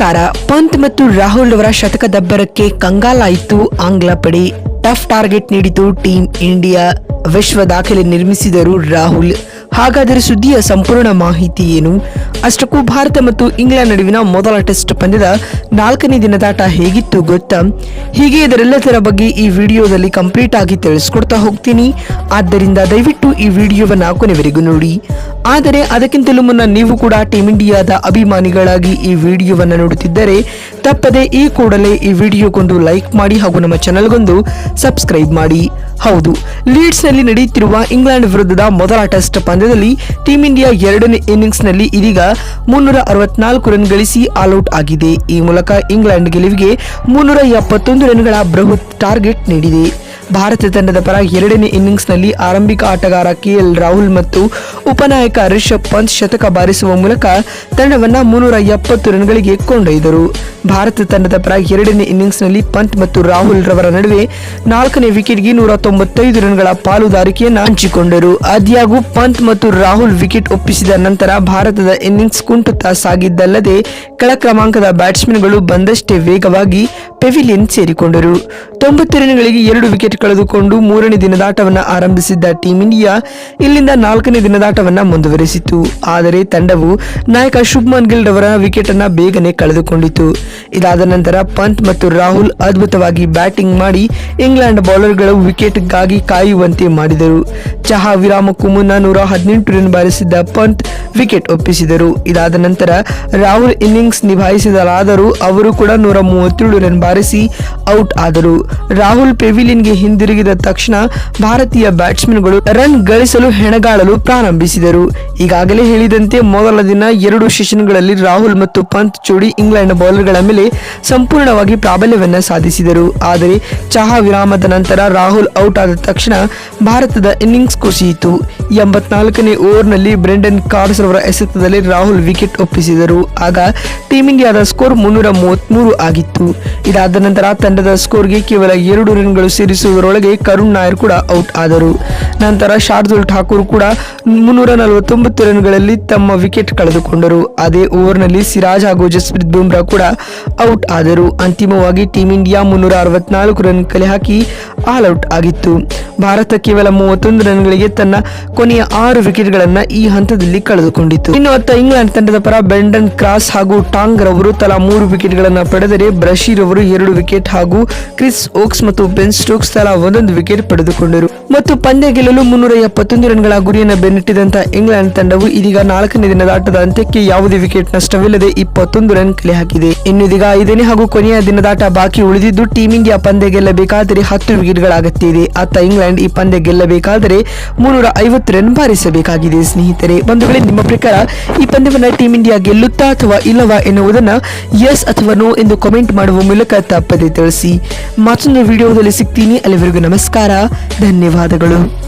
ನಮಸ್ಕಾರ ಪಂತ್ ಮತ್ತು ರಾಹುಲ್ ಅವರ ಶತಕದಬ್ಬರಕ್ಕೆ ಕಂಗಾಲಾಯಿತು ಆಂಗ್ಲ ಪಡೆ. ಟಫ್ ಟಾರ್ಗೆಟ್ ನೀಡಿತು ಟೀಂ ಇಂಡಿಯಾ. ವಿಶ್ವ ದಾಖಲೆ ನಿರ್ಮಿಸಿದರು ರಾಹುಲ್. ಹಾಗಾದರೆ ಸುದ್ದಿಯ ಸಂಪೂರ್ಣ ಮಾಹಿತಿ ಏನು? ಅಷ್ಟಕ್ಕೂ ಭಾರತ ಮತ್ತು ಇಂಗ್ಲೆಂಡ್ ನಡುವಿನ ಮೊದಲ ಟೆಸ್ಟ್ ಪಂದ್ಯದ ನಾಲ್ಕನೇ ದಿನದಾಟ ಹೇಗಿತ್ತು ಗೊತ್ತಾ? ಹೀಗೆ ಇದರೆಲ್ಲದರ ಬಗ್ಗೆ ಈ ವಿಡಿಯೋದಲ್ಲಿ ಕಂಪ್ಲೀಟ್ ಆಗಿ ತಿಳಿಸ್ಕೊಡ್ತಾ ಹೋಗ್ತೀನಿ. ಆದ್ದರಿಂದ ದಯವಿಟ್ಟು ಈ ವಿಡಿಯೋವನ್ನು ಕೊನೆವರೆಗೂ ನೋಡಿ. ಆದರೆ ಅದಕ್ಕಿಂತಲೂ ಮುನ್ನ ನೀವು ಕೂಡ ಟೀಮ್ ಇಂಡಿಯಾದ ಅಭಿಮಾನಿಗಳಾಗಿ ಈ ವಿಡಿಯೋವನ್ನು ನೋಡುತ್ತಿದ್ದರೆ ತಪ್ಪದೆ ಈ ಕೂಡಲೇ ಈ ವಿಡಿಯೋಗೊಂದು ಲೈಕ್ ಮಾಡಿ ಹಾಗೂ ನಮ್ಮ ಚಾನಲ್ಗೊಂದು ಸಬ್ಸ್ಕ್ರೈಬ್ ಮಾಡಿ. ಹೌದು, ಲೀಡ್ಸ್ನಲ್ಲಿ ನಡೆಯುತ್ತಿರುವ ಇಂಗ್ಲೆಂಡ್ ವಿರುದ್ಧದ ಮೊದಲ ಟೆಸ್ಟ್ ಪಂದ್ಯದಲ್ಲಿ ಟೀಂ ಇಂಡಿಯಾ ಎರಡನೇ ಇನ್ನಿಂಗ್ಸ್ನಲ್ಲಿ ಇದೀಗ ಮುನ್ನೂರ ಅರವತ್ನಾಲ್ಕು ರನ್ ಗಳಿಸಿ ಆಲ್ಔಟ್ ಆಗಿದೆ. ಈ ಮೂಲಕ ಇಂಗ್ಲೆಂಡ್ ಗೆಲುವಿಗೆ ಮುನ್ನೂರ ಎಪ್ಪತ್ತೊಂದು ರನ್ಗಳ ಬೃಹತ್ ಟಾರ್ಗೆಟ್ ನೀಡಿದೆ. ಭಾರತ ತಂಡದ ಪರ ಎರಡನೇ ಇನ್ನಿಂಗ್ಸ್ನಲ್ಲಿ ಆರಂಭಿಕ ಆಟಗಾರ ಕೆಎಲ್ ರಾಹುಲ್ ಮತ್ತು ಉಪನಾಯಕ ರಿಷಬ್ ಪಂತ್ ಶತಕ ಬಾರಿಸುವ ಮೂಲಕ ತಂಡವನ್ನ ಮುನ್ನೂರ ಎಪ್ಪತ್ತು ರನ್ಗಳಿಗೆ ಕೊಂಡೊಯ್ದರು. ಭಾರತ ತಂಡದ ಪರ ಎರಡನೇ ಇನ್ನಿಂಗ್ಸ್ನಲ್ಲಿ ಪಂತ್ ಮತ್ತು ರಾಹುಲ್ ರವರ ನಡುವೆ ನಾಲ್ಕನೇ ವಿಕೆಟ್ಗೆ ನೂರ ತೊಂಬತ್ತೈದು ರನ್ಗಳ ಪಾಲುದಾರಿಕೆಯನ್ನು ಹಂಚಿಕೊಂಡರು. ಆದ್ಯಾಗೂ ಪಂತ್ ಮತ್ತು ರಾಹುಲ್ ವಿಕೆಟ್ ಒಪ್ಪಿಸಿದ ನಂತರ ಭಾರತದ ಇನ್ನಿಂಗ್ಸ್ ಕುಂಟುತ್ತಾ ಸಾಗಿದ್ದಲ್ಲದೆ, ಕೆಳ ಕ್ರಮಾಂಕದ ಬ್ಯಾಟ್ಸ್ಮನ್ಗಳು ಬಂದಷ್ಟೇ ವೇಗವಾಗಿ ಪೆವಿಲಿಯನ್ ಸೇರಿಕೊಂಡರು. ತೊಂಬತ್ತು ರನ್ಗಳಿಗೆ ಎರಡು ವಿಕೆಟ್ ಕಳೆದುಕೊಂಡು ಮೂರನೇ ದಿನದಾಟವನ್ನು ಆರಂಭಿಸಿದ್ದ ಟೀಂ ಇಂಡಿಯಾ ಇಲ್ಲಿಂದ ನಾಲ್ಕನೇ ದಿನದಾಟವನ್ನು ಮುಂದುವರೆಸಿತು. ಆದರೆ ತಂಡವು ನಾಯಕ ಶುಭ್ಮನ್ ಗಿಲ್ ರವರ ವಿಕೆಟ್ ಅನ್ನು ಬೇಗನೆ ಕಳೆದುಕೊಂಡಿತು. ಇದಾದ ನಂತರ ಪಂತ್ ಮತ್ತು ರಾಹುಲ್ ಅದ್ಭುತವಾಗಿ ಬ್ಯಾಟಿಂಗ್ ಮಾಡಿ ಇಂಗ್ಲೆಂಡ್ ಬೌಲರ್ಗಳು ವಿಕೆಟ್ಗಾಗಿ ಕಾಯುವಂತೆ ಮಾಡಿದರು. ಚಹಾ ವಿರಾಮಕ್ಕೂ ಮುನ್ನ ನೂರ ಹದಿನೆಂಟು ರನ್ ಬಾರಿಸಿದ್ದ ಪಂತ್ ವಿಕೆಟ್ ಒಪ್ಪಿಸಿದರು. ಇದಾದ ನಂತರ ರಾಹುಲ್ ಇನ್ನಿಂಗ್ಸ್ ನಿಭಾಯಿಸಿದರಾದರೂ ಅವರು ಕೂಡ ನೂರ ಮೂವತ್ತೇಳು ರನ್ ಬಾರಿಸಿ ಔಟ್ ಆದರು. ರಾಹುಲ್ ಪೆವಿಲಿಯನ್ಗೆ ಹಿಂದಿರುಗಿದ ತಕ್ಷಣ ಭಾರತೀಯ ಬ್ಯಾಟ್ಸ್ಮನ್ಗಳು ರನ್ ಗಳಿಸಲು ಹೆಣಗಾಡಲು ಪ್ರಾರಂಭಿಸಿದರು. ಈಗಾಗಲೇ ಹೇಳಿದಂತೆ ಮೊದಲ ದಿನ ಎರಡು ಸೆಷನ್ಗಳಲ್ಲಿ ರಾಹುಲ್ ಮತ್ತು ಪಂತ್ ಜೋಡಿ ಇಂಗ್ಲೆಂಡ್ ಬೌಲರ್ಗಳ ಮೇಲೆ ಸಂಪೂರ್ಣವಾಗಿ ಪ್ರಾಬಲ್ಯವನ್ನ ಸಾಧಿಸಿದರು. ಆದರೆ ಚಹಾ ವಿರಾಮದ ನಂತರ ರಾಹುಲ್ ಔಟ್ ಆದ ತಕ್ಷಣ ಭಾರತದ ಇನ್ನಿಂಗ್ಸ್ ಕುಸಿಯಿತು. ಎಂಬತ್ನಾಲ್ಕನೇ ಓವರ್ನಲ್ಲಿ ಬ್ರೆಂಡನ್ ಕಾರ್ಸ್ ಅವರ ಎಸೆತದಲ್ಲಿ ರಾಹುಲ್ ವಿಕೆಟ್ ಒಪ್ಪಿಸಿದರು. ಆಗ ಟೀಮ್ ಇಂಡಿಯಾದ ಸ್ಕೋರ್ ಮುನ್ನೂರ ಮೂವತ್ಮೂರು ಆಗಿತ್ತು. ಇದಾದ ನಂತರ ತಂಡದ ಸ್ಕೋರ್ಗೆ ಕೇವಲ ಎರಡು ರನ್ಗಳು ಸೇರಿಸುವುದರೊಳಗೆ ಕರುಣ್ ನಾಯರ್ ಕೂಡ ಔಟ್ ಆದರು. ನಂತರ ಶಾರ್ದುಲ್ ಠಾಕೂರ್ ಕೂಡ ಮುನ್ನೂರ ನಲವತ್ತೊಂಬತ್ತು ರನ್ಗಳಲ್ಲಿ ತಮ್ಮ ವಿಕೆಟ್ ಕಳೆದುಕೊಂಡರು. ಅದೇ ಓವರ್ನಲ್ಲಿ ಸಿರಾಜ್ ಹಾಗೂ ಜಸ್ಪ್ರೀತ್ ಬುಮ್ರಾ ಕೂಡ ಔಟ್ ಆದರು. ಅಂತಿಮವಾಗಿ ಟೀಂ ಇಂಡಿಯಾ ಮುನ್ನೂರ ಅರವತ್ನಾಲ್ಕು ರನ್ ಕಲೆ ಹಾಕಿ ಆಲ್ ಔಟ್ ಆಗಿತ್ತು. ಭಾರತ ಕೇವಲ ಮೂವತ್ತೊಂದು ರನ್ಗಳಿಗೆ ತನ್ನ ಕೊನೆಯ ಆರು ವಿಕೆಟ್ಗಳನ್ನ ಈ ಹಂತದಲ್ಲಿ ಕಳೆದುಕೊಂಡಿತ್ತು. ಇನ್ನು ಅತ್ತ ಇಂಗ್ಲೆಂಡ್ ತಂಡದ ಪರ ಬೆಂಡನ್ ಕ್ರಾಸ್ ಹಾಗೂ ಟಾಂಗ್ ರವರು ತಲಾ ಮೂರು ವಿಕೆಟ್ಗಳನ್ನು ಪಡೆದರೆ ಬ್ರಶೀರ್ ಅವರು ಎರಡು ವಿಕೆಟ್ ಹಾಗೂ ಕ್ರಿಸ್ ಓಕ್ಸ್ ಮತ್ತು ಬೆನ್ ಸ್ಟೋಕ್ಸ್ ತಲಾ ಒಂದೊಂದು ವಿಕೆಟ್ ಪಡೆದುಕೊಂಡರು. ಮತ್ತು ಪಂದ್ಯ ಗೆಲ್ಲಲು ಮುನ್ನೂರ ಎಪ್ಪತ್ತೊಂದು ರನ್ಗಳ ಗುರಿಯನ್ನು ಬೆನ್ನಟ್ಟಿದಂತ ಇಂಗ್ಲೆಂಡ್ ತಂಡವು ಇದೀಗ ನಾಲ್ಕನೇ ದಿನದ ಆಟದ ಅಂತ್ಯಕ್ಕೆ ಯಾವುದೇ ವಿಕೆಟ್ ನಷ್ಟವಿಲ್ಲದೆ ಇಪ್ಪತ್ತೊಂದು ರನ್ ಕಲೆ ಹಾಕಿದೆ. ಇನ್ನು ಇದೀಗ ಐದನೇ ಹಾಗೂ ಕೊನೆಯ ದಿನದಾಟ ಬಾಕಿ ಉಳಿದಿದ್ದು ಟೀಂ ಇಂಡಿಯಾ ಪಂದ್ಯ ಗೆಲ್ಲಬೇಕಾದರೆ ಹತ್ತು ವಿಕೆಟ್ಗಳ ಅಗತ್ಯ ಅತ್ತ ಇಂಗ್ಲೆಂಡ್ ಈ ಪಂದ್ಯ ಗೆಲ್ಲಬೇಕಾದರೆ ಮುನ್ನೂರ ಐವತ್ತು ರನ್ ಬಾರಿಸಬೇಕಾಗಿದೆ. ಸ್ನೇಹಿತರೆ ಒಂದು ವೇಳೆ ನಿಮ್ಮ ಪ್ರಕಾರ ಈ ಪಂದ್ಯವನ್ನು ಟೀಮ್ ಇಂಡಿಯಾ ಗೆಲ್ಲುತ್ತಾ ಅಥವಾ ಇಲ್ಲವಾ ಎನ್ನುವುದನ್ನು ಎಸ್ ಅಥವಾ ನೋ ಎಂದು ಕಾಮೆಂಟ್ ಮಾಡುವ ಮೂಲಕ ತಪ್ಪದೆ ತಿಳಿಸಿ. ಮತ್ತೊಂದು ವಿಡಿಯೋದಲ್ಲಿ ಸಿಗ್ತೀನಿ. ಅಲ್ಲಿವರೆಗೂ ನಮಸ್ಕಾರ. ಧನ್ಯವಾದಗಳು.